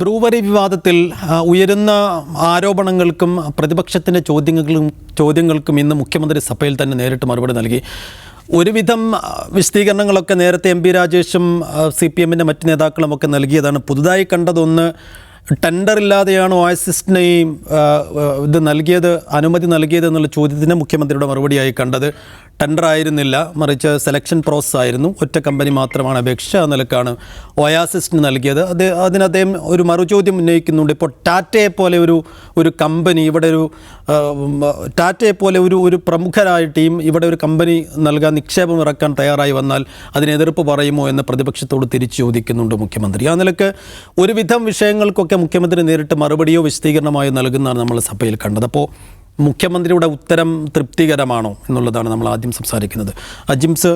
Brewery വിവാദത്തിൽ ഉയരുന്ന ആരോപണങ്ങൾക്കും പ്രതിപക്ഷത്തിന്റെ ചോദ്യങ്ങൾക്കും ചോദ്യങ്ങൾക്കും ഇന്ന് മുഖ്യമന്ത്രി സഭയിൽ തന്നെ നേരിട്ട് മറുപടി നൽകി. ഒരുവിധം വിശദീകരണങ്ങളൊക്കെ നേരത്തെ എം പി രാജേഷും സി പി എമ്മിന്റെ മറ്റ് നേതാക്കളും ഒക്കെ നൽകിയതാണ്. പുതുതായി കണ്ടതൊന്ന് ടെൻഡർ ഇല്ലാതെയാണ് ഓയസിസ്റ്റിനെ ഇത് നൽകിയത് അനുമതി നൽകിയത് എന്നുള്ള ചോദ്യത്തിന് മുഖ്യമന്ത്രിയുടെ മറുപടിയായി കണ്ടത് ടെൻഡർ ആയിരുന്നില്ല മറിച്ച് സെലക്ഷൻ പ്രോസസ് ആയിരുന്നു. ഒറ്റ കമ്പനി മാത്രമാണ് അപേക്ഷ ആ നിലക്കാണ് ഒയാസിസ്റ്റിന് നൽകിയത്. അത് അതിന് അദ്ദേഹം ഒരു മറുചോദ്യം ഉന്നയിക്കുന്നുണ്ട്. ഇപ്പോൾ ടാറ്റയെ പോലെ ഒരു ഒരു കമ്പനി ഇവിടെ ഒരു ടാറ്റയെ പോലെ ഒരു ഒരു പ്രമുഖരായ ടീം ഇവിടെ ഒരു കമ്പനി നൽകാൻ നിക്ഷേപം ഇറക്കാൻ തയ്യാറായി വന്നാൽ അതിന് എതിർപ്പ് പറയുമോ എന്ന് പ്രതിപക്ഷത്തോട് തിരിച്ചു ചോദിക്കുന്നുണ്ട് മുഖ്യമന്ത്രി. ആ നിലയ്ക്ക് ഒരുവിധം വിഷയങ്ങൾക്കൊക്കെ മുഖ്യമന്ത്രി നേരിട്ട് മറുപടിയോ വിശദീകരണമായോ നൽകുന്നതാണ് നമ്മൾ സഭയിൽ കണ്ടത്. അപ്പോൾ മുഖ്യമന്ത്രിയുടെ ഉത്തരം തൃപ്തികരമാണോ എന്നുള്ളതാണ് നമ്മൾ ആദ്യം സംസാരിക്കുന്നത്. അജിംസ്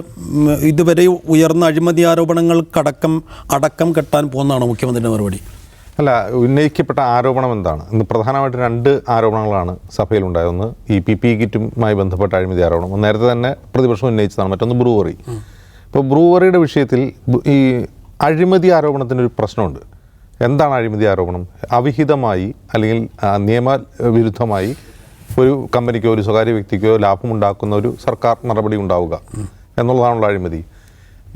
ഇതുവരെ ഉയർന്ന അഴിമതി ആരോപണങ്ങൾക്കടക്കം അടക്കം കെട്ടാൻ പോകുന്നതാണോ മുഖ്യമന്ത്രിയുടെ മറുപടി? അല്ല ഉന്നയിക്കപ്പെട്ട ആരോപണം എന്താണ്? ഇന്ന് പ്രധാനമായിട്ട് രണ്ട് ആരോപണങ്ങളാണ് സഭയിലുണ്ടായത് ഒന്ന് ഇ പി പി കിറ്റുമായി ബന്ധപ്പെട്ട അഴിമതി ആരോപണം. നേരത്തെ തന്നെ പ്രതിപക്ഷം ഉന്നയിച്ചതാണ് മറ്റൊന്ന് ബ്രൂവറി. ഇപ്പോൾ ബ്രൂവറിയുടെ വിഷയത്തിൽ ഈ അഴിമതി ആരോപണത്തിനൊരു പ്രശ്നമുണ്ട്. എന്താണ് അഴിമതി ആരോപണം? അവിഹിതമായി അല്ലെങ്കിൽ നിയമവിരുദ്ധമായി ഒരു കമ്പനിക്കോ ഒരു സ്വകാര്യ വ്യക്തിക്കോ ലാഭമുണ്ടാക്കുന്ന ഒരു സർക്കാർ നടപടി ഉണ്ടാവുക എന്നുള്ളതാണുള്ള അഴിമതി.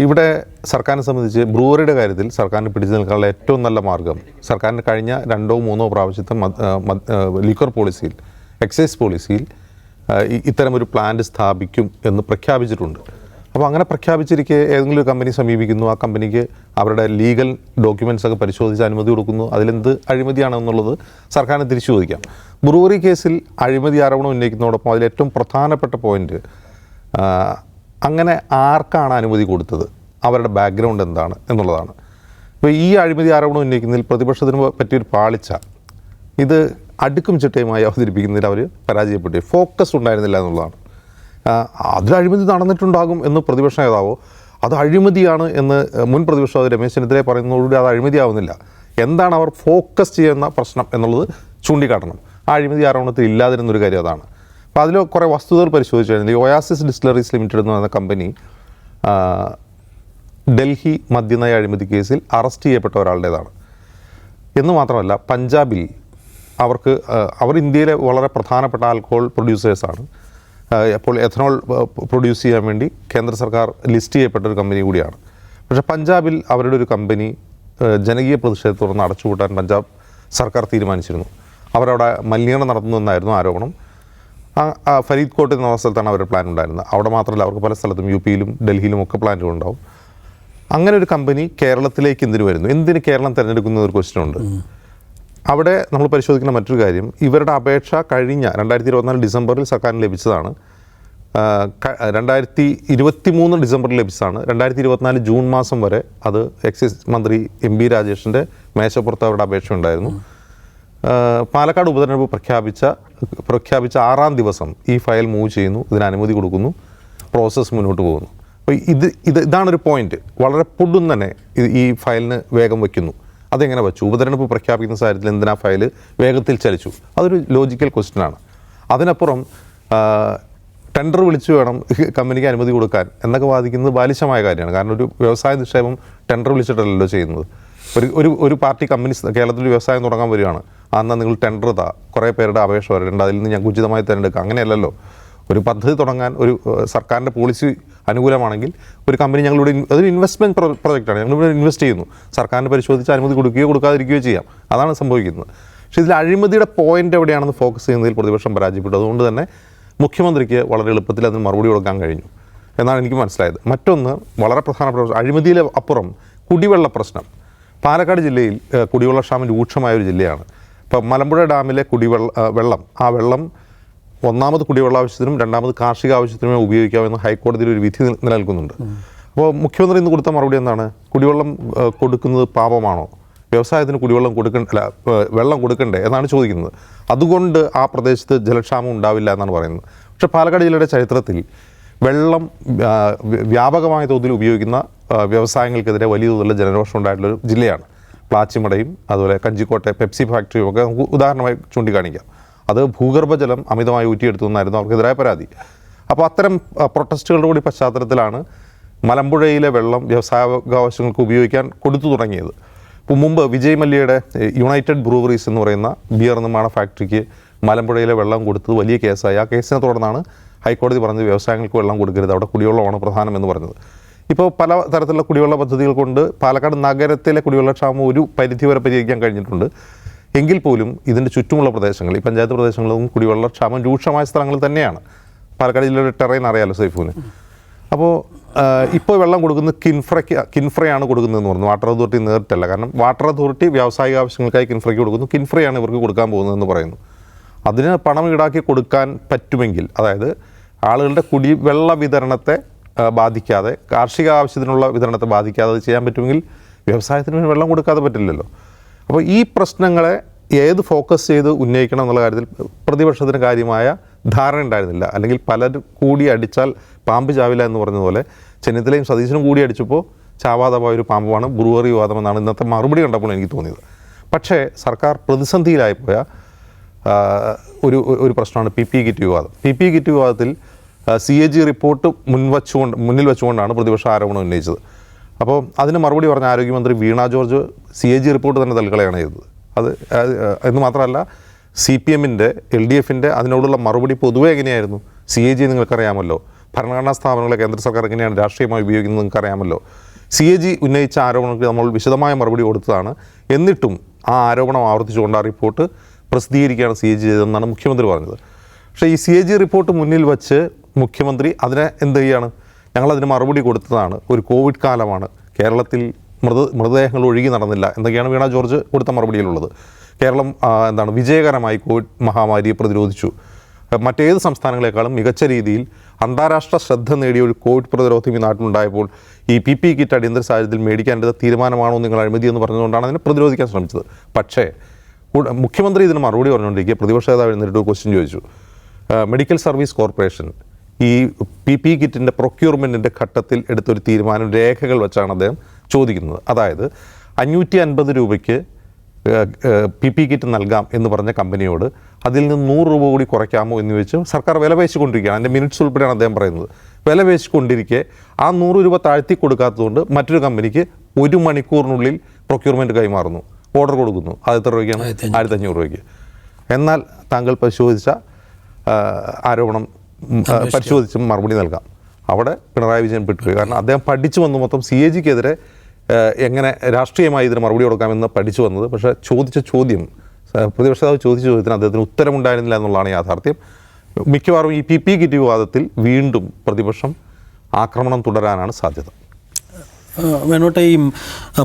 ഇവിടെ സർക്കാരിനെ സംബന്ധിച്ച് ബ്രൂവറിയുടെ കാര്യത്തിൽ സർക്കാരിന് പിടിച്ചു നിൽക്കാനുള്ള ഏറ്റവും നല്ല മാർഗം സർക്കാരിന് കഴിഞ്ഞ രണ്ടോ മൂന്നോ പ്രാവശ്യത്തെ ലിക്വർ പോളിസിയിൽ എക്സൈസ് പോളിസിയിൽ ഇത്തരമൊരു പ്ലാന്റ് സ്ഥാപിക്കും എന്ന് പ്രഖ്യാപിച്ചിട്ടുണ്ട്. അപ്പോൾ അങ്ങനെ പ്രഖ്യാപിച്ചിരിക്കെ ഏതെങ്കിലും ഒരു കമ്പനി സമീപിക്കുന്നു ആ കമ്പനിക്ക് അവരുടെ ലീഗൽ ഡോക്യുമെൻസ് ഒക്കെ പരിശോധിച്ച് അനുമതി കൊടുക്കുന്നു അതിലെന്ത് അഴിമതിയാണെന്നുള്ളത് സർക്കാരിന് തിരിച്ചു ചോദിക്കാം. ബ്രൂവറി കേസിൽ അഴിമതി ആരോപണം ഉന്നയിക്കുന്നതോടൊപ്പം അതിലേറ്റവും പ്രധാനപ്പെട്ട പോയിന്റ് അങ്ങനെ ആർക്കാണ് അനുമതി കൊടുത്തത്? അവരുടെ ബാക്ക്ഗ്രൗണ്ട് എന്താണ് എന്നുള്ളതാണ്. ഇപ്പോൾ ഈ അഴിമതി ആരോപണം ഉന്നയിക്കുന്നതിൽ പ്രതിപക്ഷത്തിന് പറ്റിയൊരു പാളിച്ച ഇത് അടുക്കും ചിട്ടയുമായി അവതരിപ്പിക്കുന്നതിൽ അവർ പരാജയപ്പെട്ടു. ഫോക്കസ് ഉണ്ടായിരുന്നില്ല എന്നുള്ളതാണ്. അതിൽ അഴിമതി നടന്നിട്ടുണ്ടാകും എന്ന് പ്രതിപക്ഷ നേതാവോ അത് അഴിമതിയാണ് എന്ന് മുൻ പ്രതിപക്ഷ നേതാവ് രമേശ് ചെന്നിത്തല പറയുന്നതോടുകൂടി അത് അഴിമതിയാവുന്നില്ല. എന്താണ് അവർ ഫോക്കസ് ചെയ്യുന്ന പ്രശ്നം എന്നുള്ളത് ചൂണ്ടിക്കാട്ടണം. ആ അഴിമതി ആരോപണത്തിൽ ഇല്ലാതിരുന്നൊരു കാര്യം അതാണ്. അപ്പോൾ അതിൽ കുറേ വസ്തുതകൾ പരിശോധിച്ചു കഴിഞ്ഞാൽ ഒയാസിസ് ഡിസ്റ്റിലറീസ് ലിമിറ്റഡ് എന്ന് പറയുന്ന കമ്പനി ഡൽഹി മദ്യനയ അഴിമതി കേസിൽ അറസ്റ്റ് ചെയ്യപ്പെട്ട ഒരാളുടേതാണ്. എന്ന് മാത്രമല്ല പഞ്ചാബിൽ അവർക്ക് അവർ ഇന്ത്യയിലെ വളരെ പ്രധാനപ്പെട്ട ആൽക്കഹോൾ പ്രൊഡ്യൂസേഴ്സാണ് അപ്പോൾ എഥനോൾ പ്രൊഡ്യൂസ് ചെയ്യാൻ വേണ്ടി കേന്ദ്ര സർക്കാർ ലിസ്റ്റ് ചെയ്യപ്പെട്ട ഒരു കമ്പനി കൂടിയാണ്. പക്ഷേ പഞ്ചാബിൽ അവരുടെ ഒരു കമ്പനി ജനകീയ പ്രതിഷേധത്തെ തുടർന്ന് അടച്ചുപൂട്ടാൻ പഞ്ചാബ് സർക്കാർ തീരുമാനിച്ചിരുന്നു. അവരവിടെ മലിനീകരണം നടത്തുന്നതെന്നായിരുന്നു ആരോപണം. ആ ആ ഫരീദ് കോട്ട് എന്ന സ്ഥലത്താണ് അവരുടെ പ്ലാൻ ഉണ്ടായിരുന്നത്. അവിടെ മാത്രമല്ല അവർക്ക് പല സ്ഥലത്തും യു പിയിലും ഡൽഹിയിലും ഒക്കെ പ്ലാന്റുകൾ ഉണ്ടാവും. അങ്ങനെ ഒരു കമ്പനി കേരളത്തിലേക്ക് എന്തിനു വരുന്നു? എന്തിന് കേരളം തിരഞ്ഞെടുക്കുന്ന ഒരു ക്വസ്റ്റ്യൻ ഉണ്ട്. അവിടെ നമ്മൾ പരിശോധിക്കുന്ന മറ്റൊരു കാര്യം ഇവരുടെ അപേക്ഷ കഴിഞ്ഞ രണ്ടായിരത്തി ഇരുപത്തിനാല് ഡിസംബറിൽ സർക്കാരിന് ലഭിച്ചതാണ്. രണ്ടായിരത്തി ഇരുപത്തി മൂന്ന് ഡിസംബറിൽ ലഭിച്ചതാണ്. രണ്ടായിരത്തി ഇരുപത്തിനാല് ജൂൺ മാസം വരെ അത് എക്സൈസ് മന്ത്രി എം ബി രാജേഷിന്റെ മേശപ്പുറത്ത് അവരുടെ അപേക്ഷ ഉണ്ടായിരുന്നു. പാലക്കാട് ഉപതെരഞ്ഞെടുപ്പ് പ്രഖ്യാപിച്ച പ്രഖ്യാപിച്ച ആറാം ദിവസം ഈ ഫയൽ മൂവ് ചെയ്യുന്നു. ഇതിന് അനുമതി കൊടുക്കുന്നു. പ്രോസസ്സ് മുന്നോട്ട് പോകുന്നു. അപ്പോൾ ഇത് ഇത് ഇതാണൊരു പോയിന്റ്. വളരെ പൊടും തന്നെ ഈ ഫയലിന് വേഗം വയ്ക്കുന്നു. അതെങ്ങനെ വെച്ചു? ഉപതെരഞ്ഞെടുപ്പ് പ്രഖ്യാപിക്കുന്ന സാഹചര്യത്തിൽ എന്തിനാ ഫയൽ വേഗത്തിൽ ചലിച്ചു? അതൊരു ലോജിക്കൽ ക്വസ്റ്റ്യനാണ് അതിനപ്പുറം ടെൻഡർ വിളിച്ചു വേണം കമ്പനിക്ക് അനുമതി കൊടുക്കാൻ എന്നൊക്കെ വാദിക്കുന്നത് ബാലിശമായ കാര്യമാണ്. കാരണം ഒരു വ്യവസായ നിക്ഷേപം ടെൻഡർ വിളിച്ചിട്ടല്ലല്ലോ ചെയ്യുന്നത്. ഒരു ഒരു ഒരു പാർട്ടി കമ്പനി കേരളത്തിൽ വ്യവസായം തുടങ്ങാൻ വരികയാണ്. അന്ന് നിങ്ങൾ ടെൻഡർ താ. കുറേ പേരുടെ അപേക്ഷ വരേണ്ട. അതിൽ നിന്ന് ഞങ്ങൾക്ക് ഉചിതമായി തിരഞ്ഞെടുക്കുക അങ്ങനെയല്ലല്ലോ. ഒരു പദ്ധതി തുടങ്ങാൻ ഒരു സർക്കാരിന്റെ പോളിസി അനുകൂലമാണെങ്കിൽ ഒരു കമ്പനി ഞങ്ങളിവിടെ അതൊരു ഇൻവെസ്റ്റ്മെന്റ് പ്രൊജക്റ്റാണ് ഞങ്ങളിവിടെ ഇൻവെസ്റ്റ് ചെയ്യുന്നു. സർക്കാരിന് പരിശോധിച്ച് അനുമതി കൊടുക്കുകയോ കൊടുക്കാതിരിക്കുകയോ ചെയ്യാം. അതാണ് സംഭവിക്കുന്നത്. പക്ഷേ ഇതിൽ അഴിമതിയുടെ പോയിന്റ് എവിടെയാണെന്ന് ഫോക്കസ് ചെയ്യുന്നതിൽ പ്രതിപക്ഷം പരാജയപ്പെട്ടു. അതുകൊണ്ട് തന്നെ മുഖ്യമന്ത്രിക്ക് വളരെ എളുപ്പത്തിൽ അതിന് മറുപടി കൊടുക്കാൻ കഴിഞ്ഞു. എന്നാണ് എനിക്ക് മനസ്സിലായത്. മറ്റൊന്ന് വളരെ പ്രധാനപ്പെട്ട അഴിമതിയിലെ അപ്പുറം കുടിവെള്ള പ്രശ്നം. പാലക്കാട് ജില്ലയിൽ കുടിവെള്ള കുടിവെള്ളക്ഷാമം രൂക്ഷമായ ഒരു ജില്ലയാണ്. ഇപ്പം മലമ്പുഴ ഡാമിലെ കുടിവെള്ള വെള്ളം. ആ വെള്ളം ഒന്നാമത് കുടിവെള്ള ആവശ്യത്തിനും രണ്ടാമത് കാർഷിക ആവശ്യത്തിനുമേ ഉപയോഗിക്കാമെന്ന് ഹൈക്കോടതിയിൽ ഒരു വിധി നിൽ- നിലനിൽക്കുന്നുണ്ട്. അപ്പോൾ മുഖ്യമന്ത്രി ഇന്ന് കൊടുത്ത മറുപടി എന്താണ്? കുടിവെള്ളം കൊടുക്കുന്നത് പാപമാണോ? വ്യവസായത്തിന് കുടിവെള്ളം കൊടുക്കണ്ട അല്ല വെള്ളം കൊടുക്കണ്ടേ എന്നാണ് ചോദിക്കുന്നത്. അതുകൊണ്ട് ആ പ്രദേശത്ത് ജലക്ഷാമം ഉണ്ടാവില്ല എന്നാണ് പറയുന്നത്. പക്ഷേ പാലക്കാട് ജില്ലയുടെ ചരിത്രത്തിൽ വെള്ളം വ്യാപകമായ തോതിൽ ഉപയോഗിക്കുന്ന വ്യവസായങ്ങൾക്കെതിരെ വലിയ തോതിലുള്ള ജനരോഷം ഉണ്ടായിട്ടുള്ളൊരു ജില്ലയാണ്. പ്ലാച്ചിമടയും അതുപോലെ കഞ്ചിക്കോട്ടെ പെപ്സി ഫാക്ടറിയും ഒക്കെ നമുക്ക് ഉദാഹരണമായി ചൂണ്ടിക്കാണിക്കാം. അത് ഭൂഗർഭജലം അമിതമായി ഊറ്റിയെടുത്തു എന്നായിരുന്നു അവർക്കെതിരായ പരാതി. അപ്പോൾ അത്തരം പ്രൊട്ടസ്റ്റുകളുടെ കൂടി പശ്ചാത്തലത്തിലാണ് മലമ്പുഴയിലെ വെള്ളം വ്യവസായ ആവശ്യങ്ങൾക്ക് ഉപയോഗിക്കാൻ കൊടുത്തു തുടങ്ങിയത്. ഇപ്പോൾ മുമ്പ് വിജയ് മല്യയുടെ യുണൈറ്റഡ് ബ്രൂവറീസ് എന്ന് പറയുന്ന ബിയർ നിർമ്മാണ ഫാക്ടറിക്ക് മലമ്പുഴയിലെ വെള്ളം കൊടുത്തത് വലിയ കേസായി. ആ കേസിനെ തുടർന്നാണ് ഹൈക്കോടതി പറഞ്ഞത് വ്യവസായങ്ങൾക്ക് വെള്ളം കൊടുക്കരുത് അവിടെ കുടിവെള്ളമാണ് പ്രധാനം എന്ന് പറഞ്ഞത്. ഇപ്പോൾ പല തരത്തിലുള്ള കുടിവെള്ള പദ്ധതികൾ കൊണ്ട് പാലക്കാട് നഗരത്തിലെ കുടിവെള്ളക്ഷാമം ഒരു പരിധി വരെ പരിഹരിക്കാൻ കഴിഞ്ഞിട്ടുണ്ട്. എങ്കിൽ പോലും ഇതിന്റെ ചുറ്റുമുള്ള പ്രദേശങ്ങൾ ഈ പഞ്ചായത്ത് പ്രദേശങ്ങളും കുടിവെള്ള ക്ഷാമം രൂക്ഷമായ സ്ഥലങ്ങൾ തന്നെയാണ്. പാലക്കാട് ജില്ലയുടെ ടെറൈൻ അറിയാലോ സൈഫൂന് അപ്പോൾ ഇപ്പോൾ വെള്ളം കൊടുക്കുന്നത് കിൻഫ്രയ്ക്ക് കിൻഫ്രയാണ് കൊടുക്കുന്നതെന്ന് പറഞ്ഞു. വാട്ടർ അതോറിറ്റി നേരിട്ടല്ല. കാരണം വാട്ടർ അതോറിറ്റി വ്യാവസായിക ആവശ്യങ്ങൾക്കായി കിൻഫ്രയ്ക്ക് കൊടുക്കുന്നു. കിൻഫ്രയാണ് ഇവർക്ക് കൊടുക്കാൻ പോകുന്നതെന്ന് പറയുന്നു. അതിന് പണം ഈടാക്കി കൊടുക്കാൻ പറ്റുമെങ്കിൽ അതായത് ആളുകളുടെ കുടിവെള്ള വിതരണത്തെ ബാധിക്കാതെ കാർഷിക ആവശ്യത്തിനുള്ള വിതരണത്തെ ബാധിക്കാതെ ചെയ്യാൻ പറ്റുമെങ്കിൽ വ്യവസായത്തിന് വെള്ളം കൊടുക്കാതെ പറ്റില്ലല്ലോ. അപ്പോൾ ഈ പ്രശ്നങ്ങളെ ഏത് ഫോക്കസ് ചെയ്ത് ഉന്നയിക്കണം എന്നുള്ള കാര്യത്തിൽ പ്രതിപക്ഷത്തിന് കാര്യമായ ധാരണ ഉണ്ടായിരുന്നില്ല. അല്ലെങ്കിൽ പലരും കൂടി അടിച്ചാൽ പാമ്പ് ചാവില്ല എന്ന് പറഞ്ഞതുപോലെ ചെന്നിത്തലയും സതീശനും കൂടി അടിച്ചപ്പോൾ ചാവാതെ ഒരു പാമ്പുമാണ് ബ്രൂവറി വിവാദമെന്നാണ് ഇന്നത്തെ മറുപടി കണ്ടപ്പോൾ എനിക്ക് തോന്നിയത്. പക്ഷേ സർക്കാർ പ്രതിസന്ധിയിലായിപ്പോയ ഒരു ഒരു പ്രശ്നമാണ് പി പി കിറ്റ് വിവാദം. പി പി കിറ്റ് വിവാദത്തിൽ സി എ ജി റിപ്പോർട്ട് മുൻവച്ചുകൊണ്ട് മുന്നിൽ വെച്ചുകൊണ്ടാണ് പ്രതിപക്ഷ ആരോപണം ഉന്നയിച്ചത്. അപ്പോൾ അതിന് മറുപടി പറഞ്ഞ ആരോഗ്യമന്ത്രി Veena George C A G report തന്നെ തൽക്കളയാണ് ചെയ്തത്. അത് എന്ന് മാത്രമല്ല സി പി എമ്മിന്റെ എൽ ഡി എഫിന്റെ അതിനോടുള്ള മറുപടി പൊതുവെ എങ്ങനെയായിരുന്നു? സി എ ജി നിങ്ങൾക്കറിയാമല്ലോ. ഭരണഘടനാ സ്ഥാപനങ്ങളെ കേന്ദ്ര സർക്കാർ എങ്ങനെയാണ് രാഷ്ട്രീയമായി ഉപയോഗിക്കുന്നത് നിങ്ങൾക്കറിയാമല്ലോ. സി എ ജി ഉന്നയിച്ച ആരോപണങ്ങൾക്ക് നമ്മൾ വിശദമായ മറുപടി കൊടുത്തതാണ്. എന്നിട്ടും ആ ആരോപണം ആവർത്തിച്ചുകൊണ്ട് ആ റിപ്പോർട്ട് പ്രസിദ്ധീകരിക്കുകയാണ് സി എ ജി ചെയ്തതെന്നാണ് മുഖ്യമന്ത്രി പറഞ്ഞത്. പക്ഷേ ഈ സി എ ജി റിപ്പോർട്ട് മുന്നിൽ വച്ച് മുഖ്യമന്ത്രി അതിനെ എന്ത് ചെയ്യുകയാണ് ഞങ്ങളതിന് മറുപടി കൊടുത്തതാണ്. ഒരു കോവിഡ് കാലമാണ്. കേരളത്തിൽ മൃത മൃതദേഹങ്ങൾ ഒഴുകി നടന്നില്ല എന്നൊക്കെയാണ് വീണ ജോർജ് കൊടുത്ത മറുപടിയിലുള്ളത്. കേരളം എന്താണ് വിജയകരമായി കോവിഡ് മഹാമാരിയെ പ്രതിരോധിച്ചു. മറ്റേത് സംസ്ഥാനങ്ങളെക്കാളും മികച്ച രീതിയിൽ അന്താരാഷ്ട്ര ശ്രദ്ധ നേടിയ ഒരു കോവിഡ് പ്രതിരോധം ഈ നാട്ടിലുണ്ടായപ്പോൾ ഈ പി പി കിറ്റ് അടിയന്തര സാഹചര്യത്തിൽ മേടിക്കേണ്ടത് തീരുമാനമാണോ നിങ്ങൾ അഴിമതി എന്ന് പറഞ്ഞുകൊണ്ടാണ് അതിനെ പ്രതിരോധിക്കാൻ ശ്രമിച്ചത്. പക്ഷേ മുഖ്യമന്ത്രി ഇതിന് മറുപടി പറഞ്ഞുകൊണ്ടിരിക്കുക പ്രതിപക്ഷ നേതാവ് എഴുന്നേറ്റ് ഒരു ക്വസ്റ്റ്യൻ ചോദിച്ചു. മെഡിക്കൽ സർവീസ് കോർപ്പറേഷൻ ഈ പി പി കിറ്റിന്റെ പ്രൊക്യൂർമെന്റിന്റെ ഘട്ടത്തിൽ എടുത്തൊരു തീരുമാനം രേഖകൾ വെച്ചാണ് അദ്ദേഹം ചോദിക്കുന്നത്. അതായത് അഞ്ഞൂറ്റി അൻപത് രൂപയ്ക്ക് പി പി കിറ്റ് നൽകാം എന്ന് പറഞ്ഞ കമ്പനിയോട് അതിൽ നിന്ന് നൂറ് രൂപ കൂടി കുറയ്ക്കാമോ എന്ന് ചോദിച്ചു സർക്കാർ വില പേശിക്കൊണ്ടിരിക്കുകയാണ്. അതിന്റെ മിനിറ്റ്സ് ഉൾപ്പെടെയാണ് അദ്ദേഹം പറയുന്നത്. വില പേശിക്കൊണ്ടിരിക്കെ ആ നൂറ് രൂപ താഴ്ത്തി കൊടുക്കാത്തതുകൊണ്ട് മറ്റൊരു കമ്പനിക്ക് ഒരു മണിക്കൂറിനുള്ളിൽ പ്രൊക്യൂർമെന്റ് കൈമാറുന്നു. ഓർഡർ കൊടുക്കുന്നു. അത് എത്ര രൂപയ്ക്കാണ്? ആയിരത്തി അഞ്ഞൂറ് രൂപയ്ക്ക്. എന്നാൽ താങ്കൾ പരിശോധിച്ച ആരോപണം പരിശോധിച്ച് മറുപടി നൽകാം. അവിടെ പിണറായി വിജയൻ പെട്ടുപോയി. കാരണം അദ്ദേഹം പഠിച്ചു വന്നു മൊത്തം സി എ ജിക്കെതിരെ എങ്ങനെ രാഷ്ട്രീയമായി ഇതിന് മറുപടി കൊടുക്കാമെന്ന് പഠിച്ചു വന്നത്. പക്ഷേ ചോദിച്ച ചോദ്യം പ്രതിപക്ഷ നേതാവ് ചോദിച്ച ചോദ്യത്തിന് അദ്ദേഹത്തിന് ഉത്തരമുണ്ടായിരുന്നില്ല എന്നുള്ളതാണ് യാഥാർത്ഥ്യം. മിക്കവാറും ഈ പി പി കിറ്റ് വിവാദത്തിൽ വീണ്ടും പ്രതിപക്ഷം ആക്രമണം തുടരാനാണ് സാധ്യത. വേണോട്ടെ ഈ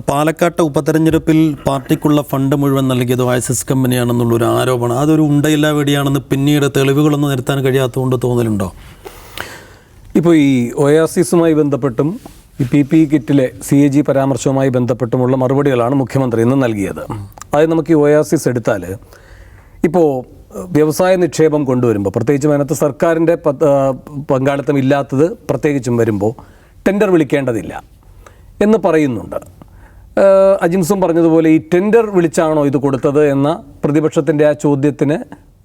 പാലക്കാട്ടെ ഉപതെരഞ്ഞെടുപ്പിൽ പാർട്ടിക്കുള്ള ഫണ്ട് മുഴുവൻ നൽകിയത് ഓയസിസ് കമ്പനിയാണെന്നുള്ളൊരു ആരോപണം. അതൊരു ഉണ്ടയില്ല വെടിയാണെന്ന് പിന്നീട് തെളിവുകളൊന്നും നിരത്താൻ കഴിയാത്തതുകൊണ്ട് തോന്നലുണ്ടോ? ഇപ്പോൾ ഈ ഒയാസിസുമായി ബന്ധപ്പെട്ടും ഈ പി പി കിറ്റിലെ സി എ ജി പരാമർശവുമായി ബന്ധപ്പെട്ടുമുള്ള മറുപടികളാണ് മുഖ്യമന്ത്രി ഇന്ന് നൽകിയത്. അതായത് നമുക്ക് ഈ ഒയാസിസ് എടുത്താൽ ഇപ്പോൾ വ്യവസായ നിക്ഷേപം കൊണ്ടുവരുമ്പോൾ പ്രത്യേകിച്ചും അതിനകത്ത് സർക്കാരിന്റെ പങ്കാളിത്തം ഇല്ലാത്തത് പ്രത്യേകിച്ചും വരുമ്പോൾ ടെൻഡർ വിളിക്കേണ്ടതില്ല. എന്ന് പറയുന്നുണ്ട്. അജിംസും പറഞ്ഞതുപോലെ ഈ ടെൻഡർ വിളിച്ചാണോ ഇത് കൊടുത്തത് എന്ന പ്രതിപക്ഷത്തിന്റെ ആ ചോദ്യത്തിന്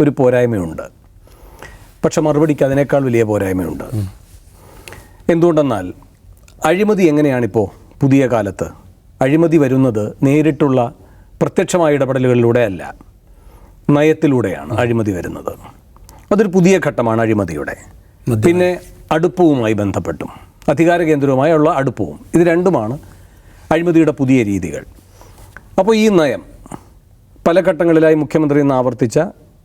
ഒരു പോരായ്മയുണ്ട്. പക്ഷെ മറുപടിക്ക് അതിനേക്കാൾ വലിയ പോരായ്മയുണ്ട്. എന്തുകൊണ്ടെന്നാൽ അഴിമതി എങ്ങനെയാണിപ്പോൾ പുതിയ കാലത്ത്? അഴിമതി വരുന്നത് നേരിട്ടുള്ള പ്രത്യക്ഷമായ ഇടപെടലുകളിലൂടെ അല്ല നയത്തിലൂടെയാണ് അഴിമതി വരുന്നത്. അതൊരു പുതിയ ഘട്ടമാണ് അഴിമതിയുടെ. പിന്നെ അടുപ്പവുമായി ബന്ധപ്പെട്ടും. അധികാര കേന്ദ്രവുമായുള്ള അടുപ്പവും. ഇത് രണ്ടുമാണ് അഴിമതിയുടെ പുതിയ രീതികൾ. അപ്പോൾ ഈ നയം പല ഘട്ടങ്ങളിലായി മുഖ്യമന്ത്രി ഇന്ന് ആവർത്തിച്ച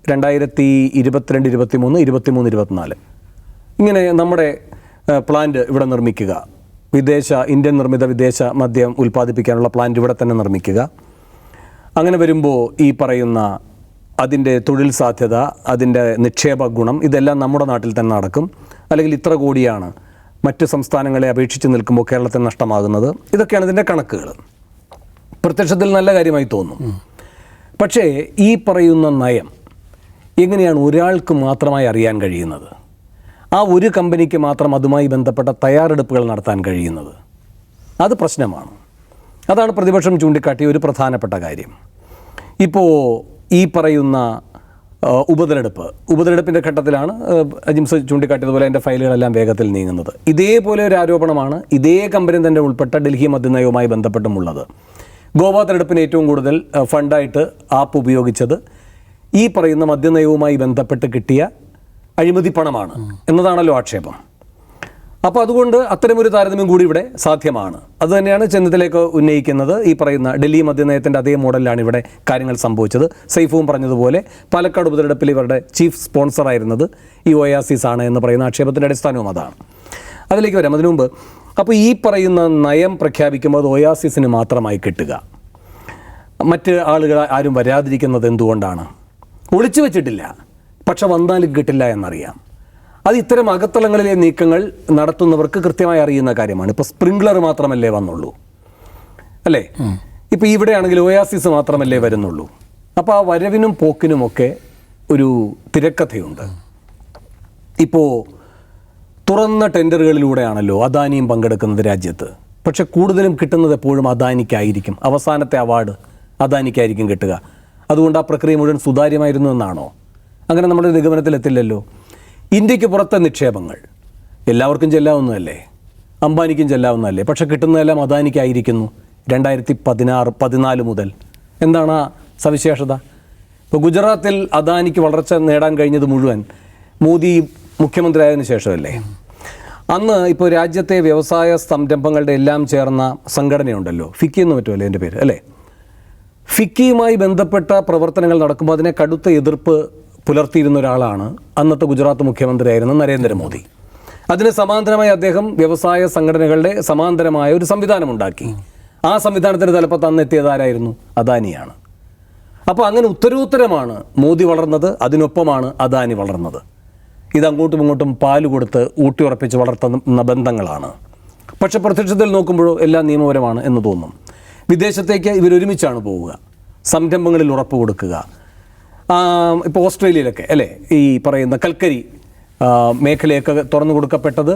രണ്ടായിരത്തി ഇരുപത്തിരണ്ട് ഇരുപത്തി മൂന്ന് ഇരുപത്തി മൂന്ന് ഇരുപത്തിനാല്. ഇങ്ങനെ നമ്മുടെ പ്ലാന്റ് ഇവിടെ നിർമ്മിക്കുക. വിദേശ ഇന്ത്യൻ നിർമ്മിത വിദേശ മദ്യം ഉൽപ്പാദിപ്പിക്കാനുള്ള പ്ലാന്റ് ഇവിടെ തന്നെ നിർമ്മിക്കുക. അങ്ങനെ വരുമ്പോൾ ഈ പറയുന്ന അതിന്റെ തൊഴിൽ സാധ്യത അതിന്റെ നിക്ഷേപ ഗുണം ഇതെല്ലാം നമ്മുടെ നാട്ടിൽ തന്നെ നടക്കും. അല്ലെങ്കിൽ ഇത്ര കോടിയാണ് മറ്റ് സംസ്ഥാനങ്ങളെ അപേക്ഷിച്ച് നിൽക്കുമ്പോൾ കേരളത്തിന് നഷ്ടമാകുന്നത് ഇതൊക്കെയാണ് ഇതിന്റെ കണക്കുകൾ. പ്രത്യക്ഷത്തിൽ നല്ല കാര്യമായി തോന്നും. പക്ഷേ ഈ പറയുന്ന നയം എങ്ങനെയാണ് ഒരാൾക്ക് മാത്രമായി അറിയാൻ കഴിയുന്നത്? ആ ഒരു കമ്പനിക്ക് മാത്രം അതുമായി ബന്ധപ്പെട്ട തയ്യാറെടുപ്പുകൾ നടത്താൻ കഴിയുന്നത്? അത് പ്രശ്നമാണ്. അതാണ് പ്രതിപക്ഷം ചൂണ്ടിക്കാട്ടിയ ഒരു പ്രധാനപ്പെട്ട കാര്യം. ഇപ്പോൾ ഈ പറയുന്ന ഉപതെരഞ്ഞെടുപ്പ്. ഉപതെരഞ്ഞെടുപ്പിന്റെ ഘട്ടത്തിലാണ് അജിംസ് ചൂണ്ടിക്കാട്ടിയതുപോലെ എന്റെ ഫയലുകളെല്ലാം വേഗത്തിൽ നീങ്ങുന്നത്. ഇതേപോലെ ഒരു ആരോപണമാണ് ഇതേ കമ്പനി തന്നെ ഉൾപ്പെട്ട ഡൽഹി മദ്യനയവുമായി ബന്ധപ്പെട്ടുമുള്ളത്. ഗോവ തെരഞ്ഞെടുപ്പിന് ഏറ്റവും കൂടുതൽ ഫണ്ടായിട്ട് ആപ്പ് ഉപയോഗിച്ചത് ഈ പറയുന്ന മദ്യനയവുമായി ബന്ധപ്പെട്ട് കിട്ടിയ അഴിമതി പണമാണ് എന്നതാണല്ലോ ആക്ഷേപം. അപ്പോൾ അതുകൊണ്ട് അത്തരമൊരു താരതമ്യം കൂടി ഇവിടെ സാധ്യമാണ്. അതുതന്നെയാണ് ചെന്നിത്തലേക്ക് ഉന്നയിക്കുന്നത്. ഈ പറയുന്ന ഡൽഹി മദ്യനയത്തിന്റെ അതേ മോഡലിലാണ് ഇവിടെ കാര്യങ്ങൾ സംഭവിച്ചത്. സൈഫും പറഞ്ഞതുപോലെ പാലക്കാട് ഉപതെരഞ്ഞെടുപ്പിൽ ഇവരുടെ ചീഫ് സ്പോൺസറായിരുന്നത് ഈ ഒയാസിസ് ആണ് എന്ന് പറയുന്ന ആക്ഷേപത്തിന്റെ അടിസ്ഥാനവും അതാണ്. അതിലേക്ക് വരാം. അതിനു മുമ്പ് അപ്പോൾ ഈ പറയുന്ന നയം പ്രഖ്യാപിക്കുമ്പോൾ അത് ഒയാസിസിന് മാത്രമായി കിട്ടുക. മറ്റ് ആളുകൾ ആരും വരാതിരിക്കുന്നത് എന്തുകൊണ്ടാണ്? ഒളിച്ചു വെച്ചിട്ടില്ല. പക്ഷെ വന്നാലും കിട്ടില്ല എന്നറിയാം. അത് ഇത്തരം അകത്തളങ്ങളിലെ നീക്കങ്ങൾ നടത്തുന്നവർക്ക് കൃത്യമായി അറിയുന്ന കാര്യമാണ്. ഇപ്പോൾ സ്പ്രിംഗ്ലർ മാത്രമല്ലേ വന്നുള്ളൂ. അല്ലേ? ഇപ്പോൾ ഇവിടെയാണെങ്കിൽ ഒയാസിസ് മാത്രമല്ലേ വരുന്നുള്ളൂ. അപ്പോൾ ആ വരവിനും പോക്കിനുമൊക്കെ ഒരു തിരക്കഥയുണ്ട്. ഇപ്പോൾ തുറന്ന ടെൻഡറുകളിലൂടെയാണല്ലോ അദാനിയും പങ്കെടുക്കുന്നത് രാജ്യത്ത്. പക്ഷെ കൂടുതലും കിട്ടുന്നത് എപ്പോഴും അദാനിക്കായിരിക്കും. അവസാനത്തെ അവാർഡ് അദാനിക്കായിരിക്കും കിട്ടുക. അതുകൊണ്ട് ആ പ്രക്രിയ മുഴുവൻ സുതാര്യമായിരുന്നു എന്നാണോ? അങ്ങനെ നമ്മുടെ നിഗമനത്തിലെത്തില്ലല്ലോ. ഇന്ത്യയ്ക്ക് പുറത്തെ നിക്ഷേപങ്ങൾ. എല്ലാവർക്കും ചെല്ലാവുന്നതല്ലേ? അംബാനിക്കും ചെല്ലാവുന്നതല്ലേ? പക്ഷെ കിട്ടുന്നതെല്ലാം അദാനിക്കായിരിക്കുന്നു. രണ്ടായിരത്തി പതിനാറ് പതിനാല് മുതൽ. എന്താണ് ആ സവിശേഷത? ഇപ്പോൾ ഗുജറാത്തിൽ അദാനിക്ക് വളർച്ച നേടാൻ കഴിഞ്ഞത് മുഴുവൻ മോദി മുഖ്യമന്ത്രിയായതിനു ശേഷമല്ലേ? അന്ന് ഇപ്പോൾ രാജ്യത്തെ വ്യവസായ സംരംഭങ്ങളുടെ എല്ലാം ചേർന്ന സംഘടനയുണ്ടല്ലോ. ഫിക്കി എന്ന് പറ്റുമല്ലേ എന്റെ പേര്? അല്ലേ? ഫിക്കിയുമായി ബന്ധപ്പെട്ട പ്രവർത്തനങ്ങൾ നടക്കുമ്പോൾ അതിനെ കടുത്ത എതിർപ്പ് പുലർത്തിയിരുന്ന ഒരാളാണ് അന്നത്തെ ഗുജറാത്ത് മുഖ്യമന്ത്രിയായിരുന്ന നരേന്ദ്രമോദി. അതിന് സമാന്തരമായി അദ്ദേഹം വ്യവസായ സംഘടനകളുടെ സമാന്തരമായ ഒരു സംവിധാനമുണ്ടാക്കി. ആ സംവിധാനത്തിന് തലപ്പത്ത് അന്ന് എത്തിയതാരായിരുന്നു അദാനിയാണ്. അപ്പോൾ അങ്ങനെ ഉത്തരോത്തരമാണ് മോദി വളർന്നത് അതിനൊപ്പമാണ് അദാനി വളർന്നത്. ഇത് അങ്ങോട്ടും ഇങ്ങോട്ടും പാൽ കൊടുത്ത് ഊട്ടിയുറപ്പിച്ച് വളർത്തുന്ന ബന്ധങ്ങളാണ്. പക്ഷെ പ്രത്യക്ഷത്തിൽ നോക്കുമ്പോഴോ എല്ലാം നിയമപരമാണ് എന്ന് തോന്നും. വിദേശത്തേക്ക് ഇവരൊരുമിച്ചാണ് പോവുക. സംരംഭങ്ങളിൽ ഉറപ്പ് കൊടുക്കുക. ഇപ്പോൾ ഓസ്ട്രേലിയയിലൊക്കെ അല്ലേ? ഈ പറയുന്ന കൽക്കരി മേഖലയൊക്കെ തുറന്നു കൊടുക്കപ്പെട്ടത്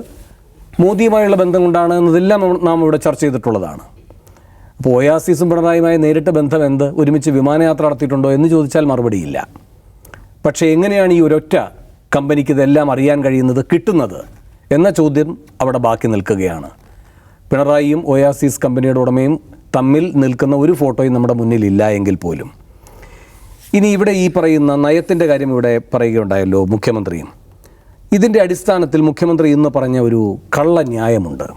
മോദിയുമായുള്ള ബന്ധം കൊണ്ടാണ് എന്നതെല്ലാം നാം ഇവിടെ ചർച്ച ചെയ്തിട്ടുള്ളതാണ്. അപ്പോൾ ഒയാസിസും പിണറായിയുമായി നേരിട്ട് ബന്ധം എന്ത് ഒരുമിച്ച് വിമാനയാത്ര നടത്തിയിട്ടുണ്ടോ എന്ന് ചോദിച്ചാൽ മറുപടിയില്ല. പക്ഷേ എങ്ങനെയാണ് ഈ ഒരൊറ്റ കമ്പനിക്ക് ഇതെല്ലാം അറിയാൻ കഴിയുന്നത് കിട്ടുന്നത് എന്ന ചോദ്യം അവിടെ ബാക്കി നിൽക്കുകയാണ്. പിണറായിയും ഒയാസിസ് കമ്പനിയുടെ ഉടമയും തമ്മിൽ നിൽക്കുന്ന ഒരു ഫോട്ടോയും നമ്മുടെ മുന്നിലില്ല എങ്കിൽ പോലും. ഇനി ഇവിടെ ഈ പറയുന്ന നയത്തിന്റെ കാര്യം ഇവിടെ പറയുകയുണ്ടായല്ലോ മുഖ്യമന്ത്രിയും ഇതിന്റെ അടിസ്ഥാനത്തിൽ മുഖ്യമന്ത്രി ഇന്ന് പറഞ്ഞ ഒരു കള്ളന്യായമുണ്ട്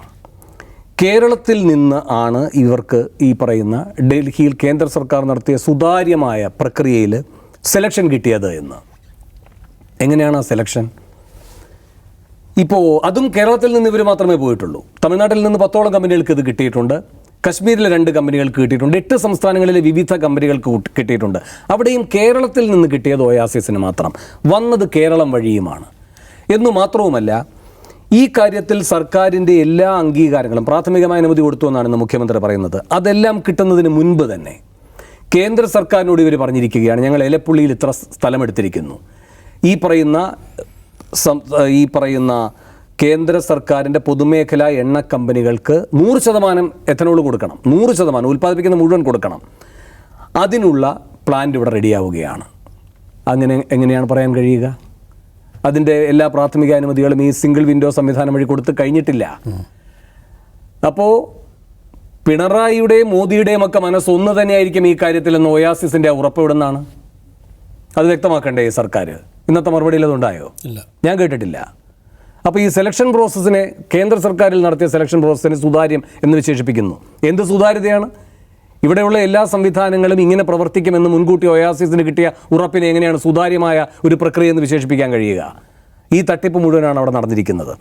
കേരളത്തിൽ നിന്ന് ആണ് ഇവർക്ക് ഈ പറയുന്ന ഡൽഹിയിൽ കേന്ദ്ര സർക്കാർ നടത്തിയ സുതാര്യമായ പ്രക്രിയയിൽ സെലക്ഷൻ കിട്ടിയത് എന്ന്. എങ്ങനെയാണ് ആ സെലക്ഷൻ ഇപ്പോൾ അതും കേരളത്തിൽ നിന്ന് ഇവർ മാത്രമേ പോയിട്ടുള്ളൂ. തമിഴ്നാട്ടിൽ നിന്ന് പത്തോളം കമ്പനികൾക്ക് ഇത് കിട്ടിയിട്ടുണ്ട്. കശ്മീരിലെ രണ്ട് കമ്പനികൾക്ക് കിട്ടിയിട്ടുണ്ട്. എട്ട് സംസ്ഥാനങ്ങളിലെ വിവിധ കമ്പനികൾക്ക് കൂട്ടി- കിട്ടിയിട്ടുണ്ട്. അവിടെയും കേരളത്തിൽ നിന്ന് കിട്ടിയത് ഒയാസിസിന് മാത്രം. വന്നത് കേരളം വഴിയുമാണ്. എന്നു മാത്രവുമല്ല ഈ കാര്യത്തിൽ സർക്കാരിന്റെ എല്ലാ അംഗീകാരങ്ങളും പ്രാഥമികമായ അനുമതി കൊടുത്തു എന്നാണ് ഇന്ന് മുഖ്യമന്ത്രി പറയുന്നത്. അതെല്ലാം കിട്ടുന്നതിന് മുൻപ് തന്നെ കേന്ദ്ര സർക്കാരിനോട് ഇവർ പറഞ്ഞിരിക്കുകയാണ് ഞങ്ങൾ ഇലപ്പുള്ളിയിൽ ഇത്ര സ്ഥലമെടുത്തിരിക്കുന്നു. ഈ പറയുന്ന ഈ പറയുന്ന കേന്ദ്ര സർക്കാരിന്റെ പൊതുമേഖല എണ്ണ കമ്പനികൾക്ക് നൂറ് ശതമാനം എഥനോൾ കൊടുക്കണം. നൂറ് ശതമാനം ഉൽപ്പാദിപ്പിക്കുന്ന മുഴുവൻ കൊടുക്കണം. അതിനുള്ള പ്ലാന്റ് ഇവിടെ റെഡിയാവുകയാണ്. അങ്ങനെ എങ്ങനെയാണ് പറയാൻ കഴിയുക? അതിന്റെ എല്ലാ പ്രാഥമിക അനുമതികളും ഈ സിംഗിൾ വിൻഡോ സംവിധാനം വഴി കൊടുത്ത് കഴിഞ്ഞിട്ടില്ല. അപ്പോൾ പിണറായിയുടെയും മോദിയുടെയും ഒക്കെ മനസ്സ് ഒന്ന് തന്നെയായിരിക്കും ഈ കാര്യത്തിൽ എന്ന് ഒയാസിസിന്റെ ഉറപ്പ് എവിടുന്നാണ്? അത് വ്യക്തമാക്കണ്ടേ സർക്കാർ ഇന്നത്തെ മറുപടിയിൽ അതുണ്ടായോ? ഞാൻ കേട്ടിട്ടില്ല. അപ്പോൾ ഈ സെലക്ഷൻ പ്രോസസ്സിനെ കേന്ദ്ര സർക്കാരിൽ നടത്തിയ സെലക്ഷൻ പ്രോസസ്സിനെ സുതാര്യം എന്ന് വിശേഷിപ്പിക്കുന്നു. എന്ത് സുതാര്യതയാണ്? ഇവിടെയുള്ള എല്ലാ സംവിധാനങ്ങളും ഇങ്ങനെ പ്രവർത്തിക്കുമെന്ന് മുൻകൂട്ടി ഒയാസിസിന് കിട്ടിയ ഉറപ്പിനെ എങ്ങനെയാണ് സുതാര്യമായ ഒരു പ്രക്രിയ എന്ന് വിശേഷിപ്പിക്കാൻ കഴിയുക? ഈ തട്ടിപ്പ് മുഴുവനാണ് അവിടെ നടന്നിരിക്കുന്നത്.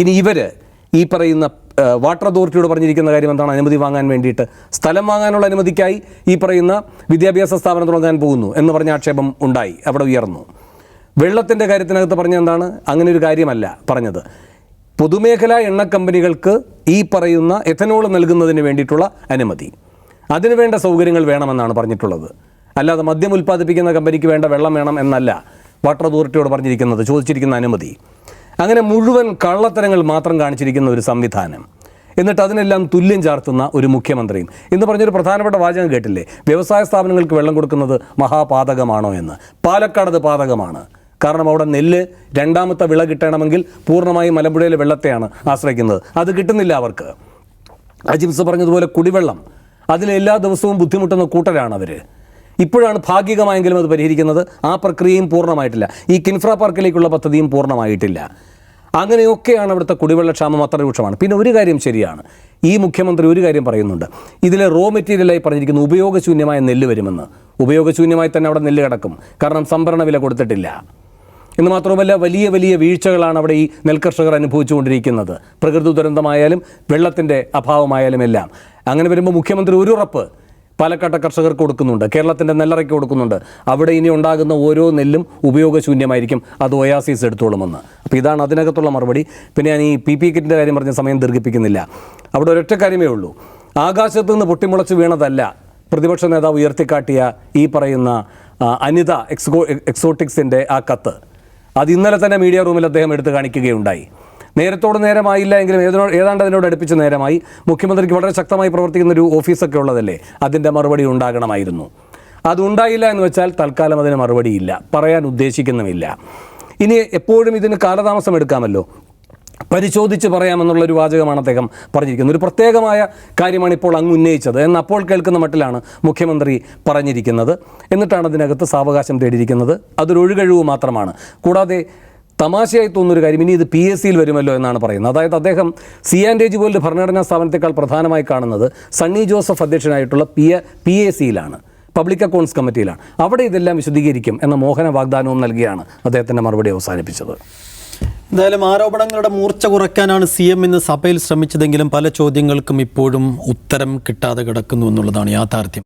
ഇനി ഇവർ ഈ പറയുന്ന വാട്ടർ അതോറിറ്റിയോട് പറഞ്ഞിരിക്കുന്ന കാര്യം എന്താണ്? അനുമതി വാങ്ങാൻ വേണ്ടിയിട്ട്. സ്ഥലം വാങ്ങാനുള്ള അനുമതിക്കായി ഈ പറയുന്ന വിദ്യാഭ്യാസ സ്ഥാപനം തുടങ്ങാൻ പോകുന്നു എന്ന് പറഞ്ഞ ആക്ഷേപം ഉണ്ടായി. അവിടെ ഉയർന്നു. വെള്ളത്തിന്റെ കാര്യത്തിനകത്ത് പറഞ്ഞ എന്താണ്? അങ്ങനെ ഒരു കാര്യമല്ല പറഞ്ഞത്. പൊതുമേഖലാ എണ്ണ കമ്പനികൾക്ക് ഈ പറയുന്ന എഥനോൾ നൽകുന്നതിന് വേണ്ടിയിട്ടുള്ള അനുമതി. അതിനുവേണ്ട സൗകര്യങ്ങൾ വേണമെന്നാണ് പറഞ്ഞിട്ടുള്ളത്. അല്ലാതെ മദ്യം ഉൽപ്പാദിപ്പിക്കുന്ന കമ്പനിക്ക് വേണ്ട വെള്ളം വേണം എന്നല്ല വാട്ടർ അതോറിറ്റിയോട് പറഞ്ഞിരിക്കുന്നത് ചോദിച്ചിരിക്കുന്ന അനുമതി. അങ്ങനെ മുഴുവൻ കള്ളത്തരങ്ങൾ മാത്രം കാണിച്ചിരിക്കുന്ന ഒരു സംവിധാനം. എന്നിട്ട് അതിനെല്ലാം തുല്യം ചാർത്തുന്ന ഒരു മുഖ്യമന്ത്രിയും. ഇന്ന് പറഞ്ഞൊരു പ്രധാനപ്പെട്ട വാചകം കേട്ടില്ലേ? വ്യവസായ സ്ഥാപനങ്ങൾക്ക് വെള്ളം കൊടുക്കുന്നത് മഹാപാതകമാണോ എന്ന്? പാലക്കാട് പാതകമാണ്. കാരണം അവിടെ നെല്ല് രണ്ടാമത്തെ വിള കിട്ടണമെങ്കിൽ പൂർണമായും മലമ്പുഴയിലെ വെള്ളത്തെയാണ് ആശ്രയിക്കുന്നത്. അത് കിട്ടുന്നില്ല അവർക്ക്. അജിംസ് പറഞ്ഞതുപോലെ കുടിവെള്ളം. അതിൽ എല്ലാ ദിവസവും ബുദ്ധിമുട്ടുന്ന കൂട്ടരാണ് അവർ ഇപ്പോഴാണ് ഭാഗികമായെങ്കിലും അത് പരിഹരിക്കുന്നത്. ആ പ്രക്രിയയും പൂർണമായിട്ടില്ല. ഈ കിൻഫ്ര പാർക്കിലേക്കുള്ള പദ്ധതിയും പൂർണമായിട്ടില്ല. അങ്ങനെയൊക്കെയാണ് അവിടുത്തെ കുടിവെള്ളക്ഷാമം അത്ര രൂക്ഷമാണ്. പിന്നെ ഒരു കാര്യം ശരിയാണ്. ഈ മുഖ്യമന്ത്രി ഒരു കാര്യം പറയുന്നുണ്ട്. ഇതിലെ റോ മെറ്റീരിയലായി പറഞ്ഞിരിക്കുന്ന ഉപയോഗശൂന്യമായ നെല്ല് വരുമെന്ന്. ഉപയോഗശൂന്യമായി തന്നെ അവിടെ നെല്ല് കിടക്കും. കാരണം സംഭരണ വില കൊടുത്തിട്ടില്ല. എന്ന് മാത്രമല്ല വലിയ വലിയ വീഴ്ചകളാണ് അവിടെ ഈ നെൽകർഷകർ അനുഭവിച്ചുകൊണ്ടിരിക്കുന്നത്. പ്രകൃതി ദുരന്തമായാലും വെള്ളത്തിന്റെ അഭാവമായാലും എല്ലാം. അങ്ങനെ വരുമ്പോൾ മുഖ്യമന്ത്രി ഒരു ഉറപ്പ് പാലക്കാട്ടെ കർഷകർക്ക് കൊടുക്കുന്നുണ്ട്. കേരളത്തിന്റെ നെല്ലറയ്ക്ക് കൊടുക്കുന്നുണ്ട്. അവിടെ ഇനി ഉണ്ടാകുന്ന ഓരോ നെല്ലും ഉപയോഗശൂന്യമായിരിക്കും. അത് ഒയാസിസ് എടുത്തോളുമെന്ന്. അപ്പോൾ ഇതാണ് അതിനകത്തുള്ള മറുപടി. പിന്നെ ഞാൻ ഈ പി പി കിറ്റിന്റെ കാര്യം പറഞ്ഞ സമയം ദീർഘിപ്പിക്കുന്നില്ല. അവിടെ ഒരൊറ്റ കാര്യമേ ഉള്ളൂ. ആകാശത്ത് നിന്ന് പൊട്ടിമുളച്ച് വീണതല്ല പ്രതിപക്ഷ നേതാവ് ഉയർത്തിക്കാട്ടിയ ഈ പറയുന്ന അനിത എക്സ്കോ എക്സോട്ടിക്സിന്റെ ആ കത്ത്. അത് ഇന്നലെ തന്നെ മീഡിയ റൂമിൽ അദ്ദേഹം എടുത്ത് കാണിക്കുകയുണ്ടായി. നേരത്തോട് നേരമായില്ല എങ്കിലും ഏതിനോട് ഏതാണ്ട് അതിനോട് അടുപ്പിച്ച് നേരമായി. മുഖ്യമന്ത്രിക്ക് വളരെ ശക്തമായി പ്രവർത്തിക്കുന്ന ഒരു ഓഫീസൊക്കെ ഉള്ളതല്ലേ? അതിന്റെ മറുപടി ഉണ്ടാകണമായിരുന്നു. അതുണ്ടായില്ല എന്ന് വെച്ചാൽ തൽക്കാലം അതിന് മറുപടിയില്ല. പറയാൻ ഉദ്ദേശിക്കുന്നുമില്ല. ഇനി എപ്പോഴും ഇതിന് കാലതാമസം എടുക്കാമല്ലോ? പരിശോധിച്ച് പറയാമെന്നുള്ളൊരു വാചകമാണ് അദ്ദേഹം പറഞ്ഞിരിക്കുന്നത്. ഒരു പ്രത്യേകമായ കാര്യമാണ് ഇപ്പോൾ അങ്ങ് ഉന്നയിച്ചത്. എന്ന് അപ്പോൾ കേൾക്കുന്ന മട്ടിലാണ് മുഖ്യമന്ത്രി പറഞ്ഞിരിക്കുന്നത്. എന്നിട്ടാണ് അതിനകത്ത് സാവകാശം തേടിയിരിക്കുന്നത്. അതൊരു ഒഴുകഴിവ് മാത്രമാണ്. കൂടാതെ തമാശയായി തോന്നുന്നൊരു കാര്യം. ഇനി ഇത് പി എസ് സിയിൽ വരുമല്ലോ എന്നാണ് പറയുന്നത്. അതായത് അദ്ദേഹം സി ആൻഡ് എജ് പോലൊരു ഭരണഘടനാ സ്ഥാപനത്തെക്കാൾ പ്രധാനമായി കാണുന്നത് സണ്ണി ജോസഫ് അധ്യക്ഷനായിട്ടുള്ള പി എ പി എ സിയിലാണ് പബ്ലിക് അക്കൗണ്ട്സ് കമ്മിറ്റിയിലാണ് അവിടെ ഇതെല്ലാം വിശദീകരിക്കും എന്ന മോഹന വാഗ്ദാനവും നൽകിയാണ് അദ്ദേഹത്തിന്റെ മറുപടി അവസാനിപ്പിച്ചത്. എന്തായാലും ആരോപണങ്ങളുടെ മൂർച്ച കുറയ്ക്കാനാണ് സി എം ഇന്ന് സഭയിൽ ശ്രമിച്ചതെങ്കിലും പല ചോദ്യങ്ങൾക്കും ഇപ്പോഴും ഉത്തരം കിട്ടാതെ കിടക്കുന്നു എന്നുള്ളതാണ് യാഥാർത്ഥ്യം.